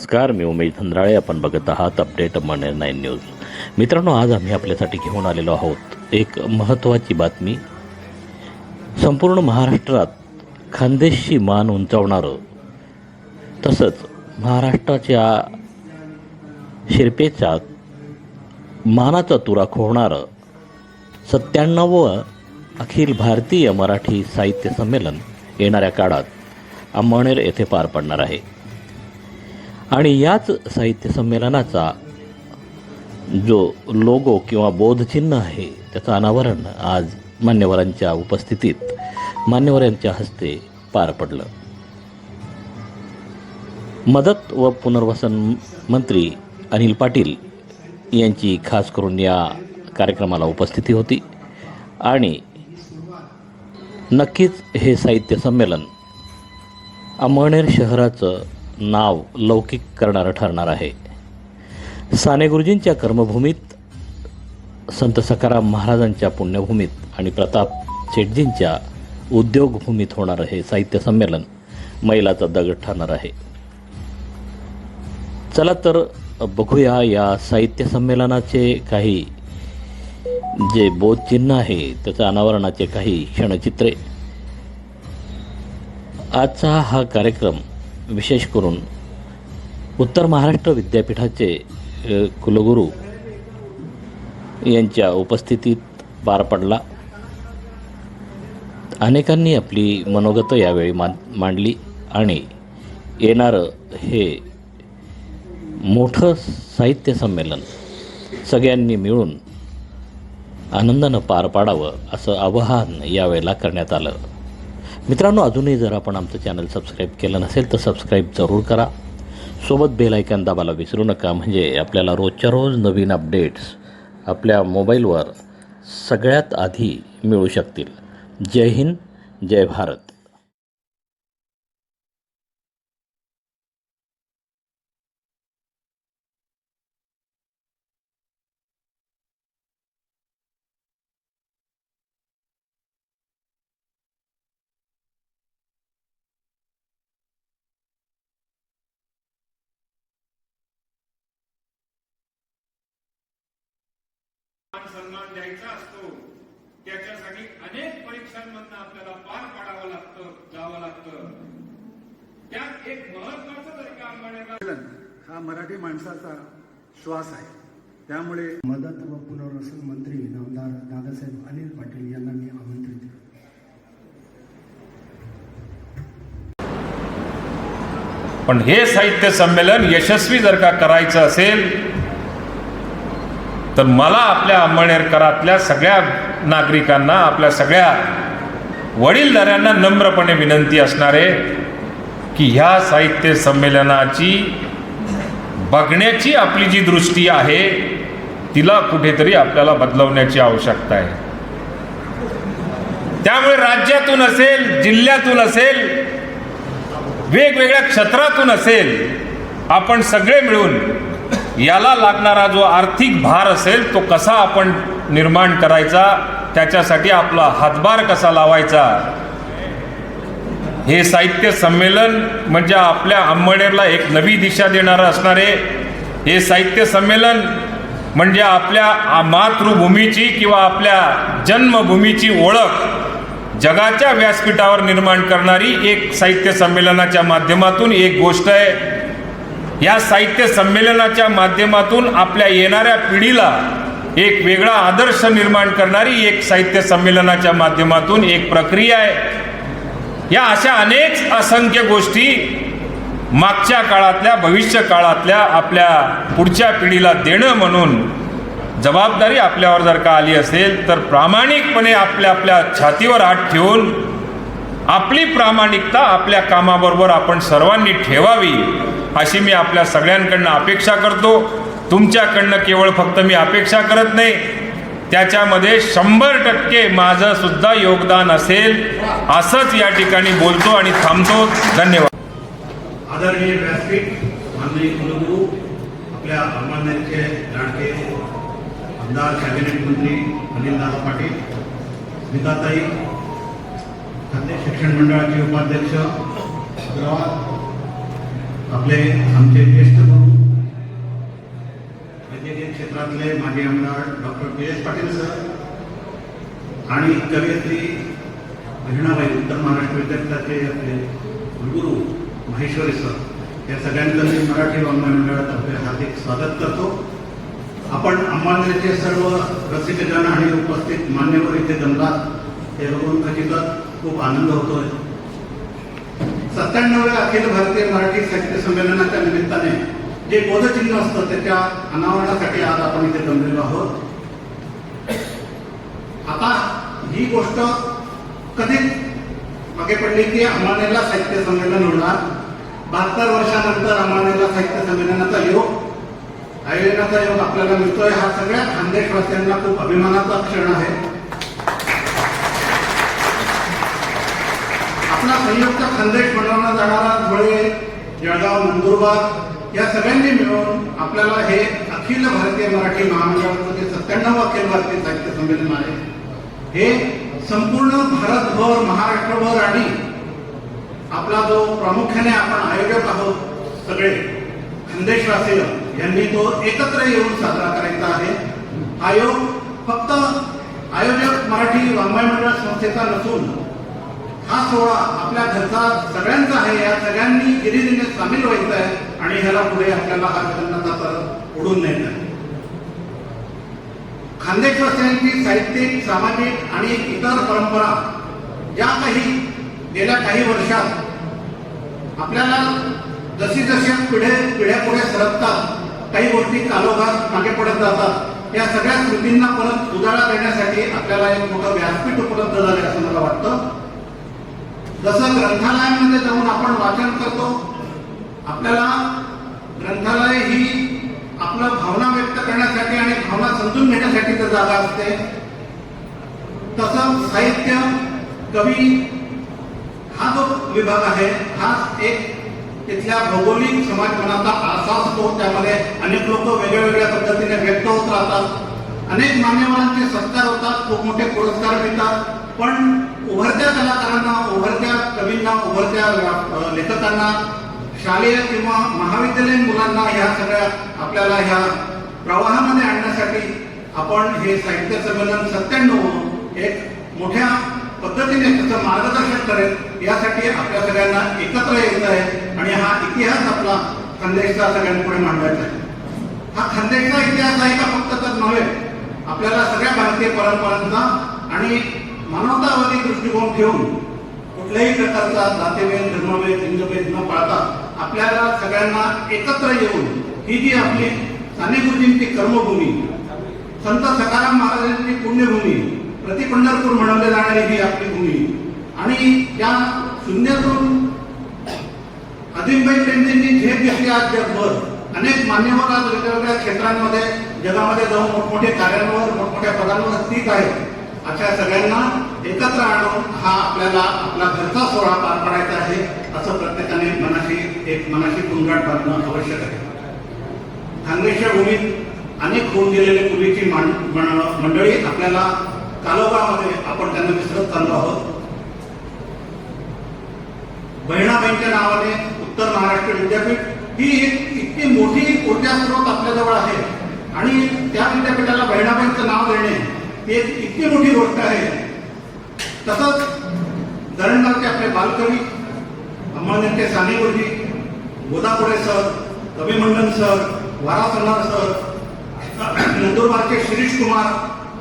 नमस्कार मी उमेश धंद्राळे आपण बघत आहात अपडेट मने नाईन न्यूज. मित्रांनो आज आम्ही आपल्यासाठी घेऊन आलेलो आहोत एक महत्त्वाची बातमी. संपूर्ण महाराष्ट्रात खानदेशची मान उंचावणारं तसंच महाराष्ट्राच्या शिरपेच्या मानाचा तुरा खोवणारं सत्त्याण्णवं अखिल भारतीय मराठी साहित्य संमेलन येणाऱ्या काळात अंमळनेर येथे पार पडणार आहे. आणि याच साहित्य संमेलनाचा जो लोगो किंवा बोधचिन्ह आहे त्याचं अनावरण आज मान्यवरांच्या उपस्थितीत मान्यवरांच्या हस्ते पार पडलं. मदत व पुनर्वसन मंत्री अनिल पाटील यांची खास करून या कार्यक्रमाला उपस्थिती होती. आणि नक्कीच हे साहित्य संमेलन अमळनेर शहराचं नाव लौकिक करणारं ठरणार आहे. साने गुरुजींच्या कर्मभूमीत संत सकाराम महाराजांच्या पुण्यभूमीत आणि प्रताप शेटजींच्या उद्योगभूमीत होणारं हे साहित्य संमेलन मैलाचा दगड ठरणार आहे. चला तर बघूया या साहित्य संमेलनाचे काही जे बोधचिन्ह आहे त्याच्या अनावरणाचे काही क्षणचित्रे. आजचा हा कार्यक्रम विशेष करून उत्तर महाराष्ट्र विद्यापीठाचे कुलगुरू यांच्या उपस्थितीत पार पडला. अनेकांनी आपली मनोगतं यावेळी मान मांडली आणि येणारं हे मोठं साहित्य संमेलन सगळ्यांनी मिळून आनंदानं पार पाडावं असं आवाहन यावेळेला करण्यात आलं. मित्रांनो अजूनही जर आपण आमचं चॅनल सबस्क्राईब केलं नसेल तर सबस्क्राईब जरूर करा. सोबत बेल ऐकन दाबायला विसरू नका म्हणजे आपल्याला रोजच्या रोज नवीन अपडेट्स आपल्या मोबाईलवर सगळ्यात आधी मिळू शकतील. जय हिंद जय भारत. सन्मान द्यायचा असतो त्याच्यासाठी अनेक परीक्षांमधनं आपल्याला पार पाडावं लागतं जावं लागतं. त्यात एक महत्वाचं जर का अंबाड्याला संमेलन हा मराठी माणसाचा श्वास आहे. त्यामुळे मदत व पुनर्वसन मंत्री नामदार दादासाहेब अनिल पाटील यांना मी आमंत्रित पण हे साहित्य संमेलन यशस्वी जर का करायचं असेल तर मला आपल्या अंमळनेरकरातल्या सगळ्या नागरिकांना आपल्या सगळ्या वडीलधाऱ्यांना नम्रपणे विनंती असणार आहे की ह्या साहित्य संमेलनाची बघण्याची आपली जी दृष्टी आहे तिला कुठेतरी आपल्याला बदलवण्याची आवश्यकता आहे. त्यामुळे राज्यातून असेल जिल्ह्यातून असेल वेगवेगळ्या क्षेत्रातून असेल आपण सगळे मिळून याला लागणारा जो आर्थिक भार असेल तो कसा आपण निर्माण करायचा त्याच्यासाठी आपला हातभार कसा लावायचा? हे साहित्य संमेलन म्हणजे आपल्या अंमळनेरला एक नवी दिशा देणारं असणारे हे साहित्य संमेलन म्हणजे आपल्या मातृभूमीची किंवा आपल्या जन्मभूमीची ओळख जगाच्या व्यासपीठावर निर्माण करणारी एक साहित्य संमेलनाच्या माध्यमातून एक गोष्ट आहे. या साहित्य संमेलनाच्या माध्यमातून आपल्या येणाऱ्या पिढीला एक वेगळा आदर्श निर्माण करणारी एक साहित्य संमेलनाच्या माध्यमातून एक प्रक्रिया आहे. या अशा अनेक असंख्य गोष्टी मागच्या काळातल्या भविष्य काळातल्या आपल्या पुढच्या पिढीला देणं म्हणून जबाबदारी आपल्यावर जर का आली असेल तर प्रामाणिकपणे आपल्या आपल्या छातीवर हात ठेवून आपली प्रामाणिकता आपल्या कामाबरोबर आपण सर्वांनी ठेवावी. अशी मी आपल्या सगळ्यांकडनं अपेक्षा करतो. तुमच्याकडनं केवळ फक्त मी अपेक्षा करत नाही. त्याच्यामध्ये शंभर टक्के माझं सुद्धा योगदान असेल. असंच या ठिकाणी बोलतो आणि थांबतो. धन्यवाद. आदरणीय व्यासपीठ माननीय कुलगुरू आपल्या अहमदनगरचे लाडके आमदार कॅबिनेट मंत्री अनिलदास पाटील स्मिताताई खाते शिक्षण मंडळाचे उपाध्यक्ष अग्रवाल आपले आमचे ज्येष्ठ गुरु वैद्यकीय क्षेत्रातले माजी आमदार doctor P S Patil sir आणि कवयित्री बहिणाबाई उत्तर महाराष्ट्र विद्यापीठाचे आपले कुलगुरू महेश्वरी सर या सगळ्यांचं मी मराठी वाङ्मय मंडळातर्फे हार्दिक स्वागत करतो. आपण अंबानेरचे सर्व रसिकजन आणि उपस्थित मान्यवर इथे जमलात हे बघून खचितच खूप आनंद होतोय. सत्त्याण्णव्या अखिल भारतीय मराठी साहित्य संमेलनाच्या निमित्ताने जे बोधचिन्ह असतं त्याच्या अनावरणासाठी आज आपण इथे जमलेलो आहोत. आता ही गोष्ट कधीच मागे पडली की अमानेला साहित्य संमेलन होणार? बहात्तर वर्षानंतर अंबानेरला साहित्य संमेलनाचा योग आयोजनाचा योग आपल्याला मिळतोय. हा सगळ्या खानदेशवासियांना खूप अभिमानाचा क्षण आहे. आपला संयुक्त खानदेश बनवला जाणारा धुळे जळगाव नंदुरबार या सगळ्यांनी मिळून आपल्याला हे अखिल भारतीय मराठी महामंडळाचं जे सत्त्याण्णव अखिल भारतीय साहित्य संमेलन आहे. हे संपूर्ण भारतभर महाराष्ट्रभर आणि आपला जो प्रामुख्याने आपण आयोजक आहोत सगळे खानदेशवासीय यांनी तो एकत्र येऊन साजरा करायचा आहे. आयोग फक्त आयोजक मराठी वाङ्मय मंडळ संस्थेचा नसून हा सोहळा आपल्या घरचा सगळ्यांचा आहे. या सगळ्यांनी गिरिजीने सामील व्हायचं आहे आणि ह्याला पुढे आपल्याला हा जगन्नाथाचा ओढून न्यायचा आहे. खानदेशवासियांची साहित्यिक सामाजिक आणि इतर परंपरा ज्या काही गेल्या काही वर्षात आपल्याला जशी जशी पिढे पिढ्या पुढे सरकतात काही गोष्टी कालोघात मागे पडत जातात या सगळ्या स्मृतींना परत उजाळा देण्यासाठी आपल्याला एक मोठं व्यासपीठ उपलब्ध झाले असं मला वाटतं. जसं ग्रंथालयामध्ये जाऊन आपण वाचन करतो आपल्याला ग्रंथालय ही आपलं भावना व्यक्त करण्यासाठी आणि भावना समजून घेण्यासाठी तर जागा असते. तसं साहित्य कवी हा जो विभाग आहे हा एक तिथल्या भौगोलिक समाजमनाचा आरसा असतो. त्यामध्ये अनेक लोक वेगळ्या वेगळ्या पद्धतीने व्यक्त होत राहतात. अनेक मान्यवरांचे सत्कार होतात खूप मोठे पुरस्कार मिळतात. पण उभरत्या कलाकारांना उभरत्या कवींना उभरत्या लेखकांना शालेय किंवा महाविद्यालयीन मुलांना ह्या सगळ्या आपल्याला ह्या प्रवाहामध्ये आणण्यासाठी आपण हे साहित्य संमेलन सत्त्याण्णव एक मोठ्या पद्धतीने त्याचं मार्गदर्शन करेल यासाठी आपल्या सगळ्यांना एकत्र यायचं आहे आणि हा इतिहास आपला खानदेशचा सगळ्यांपुढे मांडायचा आहे. हा खानदेशचा इतिहास आहे का फक्त तर नव्हे आपल्याला सगळ्या भारतीय परंपरांचा आणि मानवतावादी दृष्टिकोन ठेवून कुठल्याही प्रकारचा जातीभेद धर्मभेद लिंगभेद न पाळता आपल्याला सगळ्यांना एकत्र येऊन ही जी आपली सानेगुरुजींची कर्मभूमी संत सकाराम महाराजांची पुण्यभूमी प्रति पंढरपूर म्हणवले जाणारी ही आपली भूमी आणि त्या शून्यातून अजिमभाई प्रेमजींनी झेप घेतली आज जगभर. अनेक मान्यवर आज वेगवेगळ्या क्षेत्रांमध्ये जगामध्ये जाऊन मोठमोठे कार्यांवर मोठमोठ्या पदांवर स्थित आहेत. अशा सगळ्यांना एकत्र आणून हा आपल्याला आपला घरचा सोहळा पार पाडायचा आहे असं प्रत्येकाने मनाशी एक मनाशी कुंगाट बांधणं आवश्यक आहे. खानदेशच्या भूमीत अनेक होऊन गेलेले पूर्वीची मंडळी आपल्याला कालोबामध्ये आपण त्यांना विसरत चाललो आहोत. बहिणाबाईंच्या नावाने उत्तर महाराष्ट्र विद्यापीठ ही एक इतकी मोठी ऊर्जा स्रोत आपल्याजवळ आहे आणि त्या विद्यापीठाला बहिणाबाईंचं नाव देणे एक इतकी मोठी गोष्ट आहे. तसंच धरणगावचे आपले बालकवी अंमळनेरचे Sane Guruji Godapure sir Kavimandan sir Wara sir नंदुरबारचे Shirish Kumar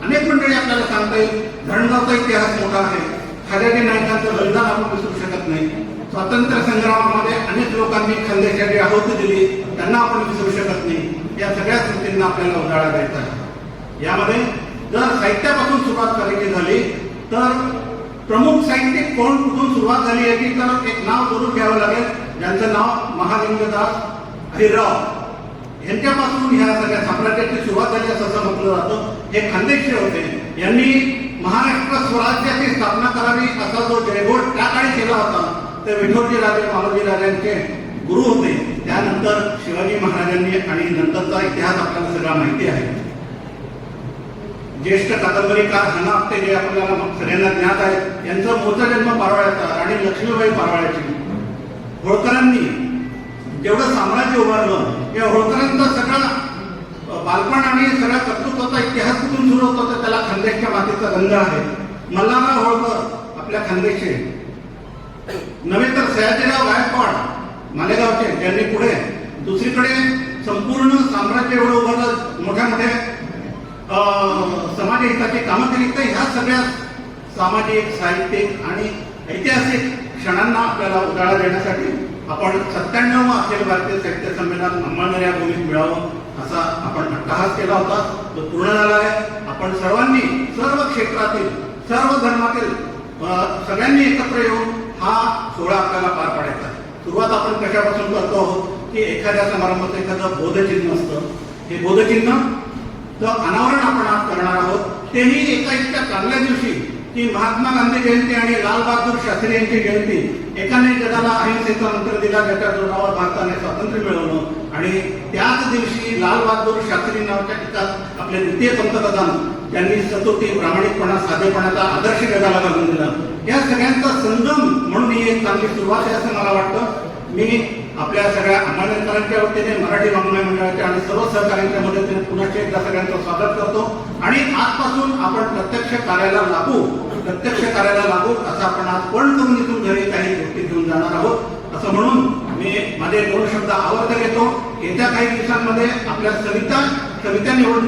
अनेक मंडळी आपल्याला सांगता येईल धरणगावचा इतिहास मोठा आहे. खाजाजी नायकांचं बलिदान आपण विसरू शकत नाही. स्वातंत्र्य संग्रामामध्ये अनेक लोकांनी खानदेशाची आहुती दिली त्यांना आपण विसरू शकत नाही. या सगळ्या स्मृतींना आपल्याला उजाळा द्यायचा आहे. यामध्ये जर साहित्यापासून सुरुवात करायची झाली तर प्रमुख साहित्यिक कोण कुठून सुरुवात झाली याची तर एक नाव जरूर घ्यावं लागेल. ज्यांचं नाव महालिंगदास हरिराव. यांच्यापासून ह्या सगळ्या साम्राज्याची सुरुवात झाली असं म्हटलं जातं. हे खानदेशी होते. यांनी महाराष्ट्र स्वराज्याची स्थापना करावी असा जो जयघोष त्या काळी केला होता ते विठोजी राजे मालोजी राजांचे गुरु होते. त्यानंतर शिवाजी महाराजांनी आणि नंतरचा इतिहास आपल्याला सगळा माहिती आहे. ज्येष्ठ कादंबरीकार हना आपटे जे आपल्याला सगळ्यांना ज्ञात आहेत यांचा मूळचा जन्म पारवाळ्याचा आणि लक्ष्मीबाई पारवाळ्याची. होळकरांनी जेवढं साम्राज्य उभारलं या होळकरांचा सगळा बालपण आणि सगळा कर्तृत्वाचा इतिहास कुठून सुरू होतो तर त्याला खानदेशच्या मातीचा गंध आहे. मल्हारराव होळकर आपल्या खानदेशचे. नव्हे तर सयाजीराव गायकवाड मालेगावचे ज्यांनी पुढे दुसरीकडे संपूर्ण साम्राज्य एवढं उभारलं मोठ्या मोठ्या समाज हिताचे कामं केली तर ह्या सगळ्या सामाजिक साहित्यिक आणि ऐतिहासिक क्षणांना आपल्याला उजाळा देण्यासाठी आपण सत्त्याण्णव अखिल भारतीय साहित्य संमेलन अंमळनेर भूमीत मिळावं असा आपण अट्टहास केला होता. तो पूर्ण झाला आहे. आपण सर्वांनी सर्व क्षेत्रातील सर्व धर्मातील सगळ्यांनी एकत्र येऊन हा सोहळा आपल्याला पार पाडायचा आहे. सुरुवात आपण कशापासून करतो? आहोत की एखाद्या समारंभाचं एखादं बोधचिन्ह असतं. हे बोधचिन्ह तर अनावरण आपण आज करणार आहोत तेही एका इतक्या चांगल्या दिवशी की महात्मा गांधी जयंती आणि लाल बहादूर शास्त्री यांची जयंती एकाने जगाला अहिंसेचा मंत्र दिला ज्याच्या जोरावर भारताने स्वातंत्र्य मिळवलं. आणि त्याच दिवशी लाल बहादूर शास्त्री नावाच्या एका आपले द्वितीय पंतप्रधान त्यांनी सतोटी प्रामाणिकपणा साधेपणाचा आदर्श जगाला घालून दिला. या सगळ्यांचा संगम म्हणून ही एक चांगली सुरुवात आहे असं मला वाटतं. मी आपल्या सगळ्या अंमलदारांच्या वतीने मराठी वाङ्मय मंडळाच्या आणि सर्व सहकाऱ्यांच्या मदतीने पुन्हा एकदा सगळ्यांचं स्वागत करतो. आणि आजपासून आपण प्रत्यक्ष कार्याला लागू प्रत्यक्ष कार्याला लागू असं आपण आज पण करून इथून घरी काही गोष्टी घेऊन जाणार आहोत. असं म्हणून मी माझे दोन शब्द आवर्त घेतो. येत्या काही दिवसांमध्ये आपल्या सविता सविता निवडणूक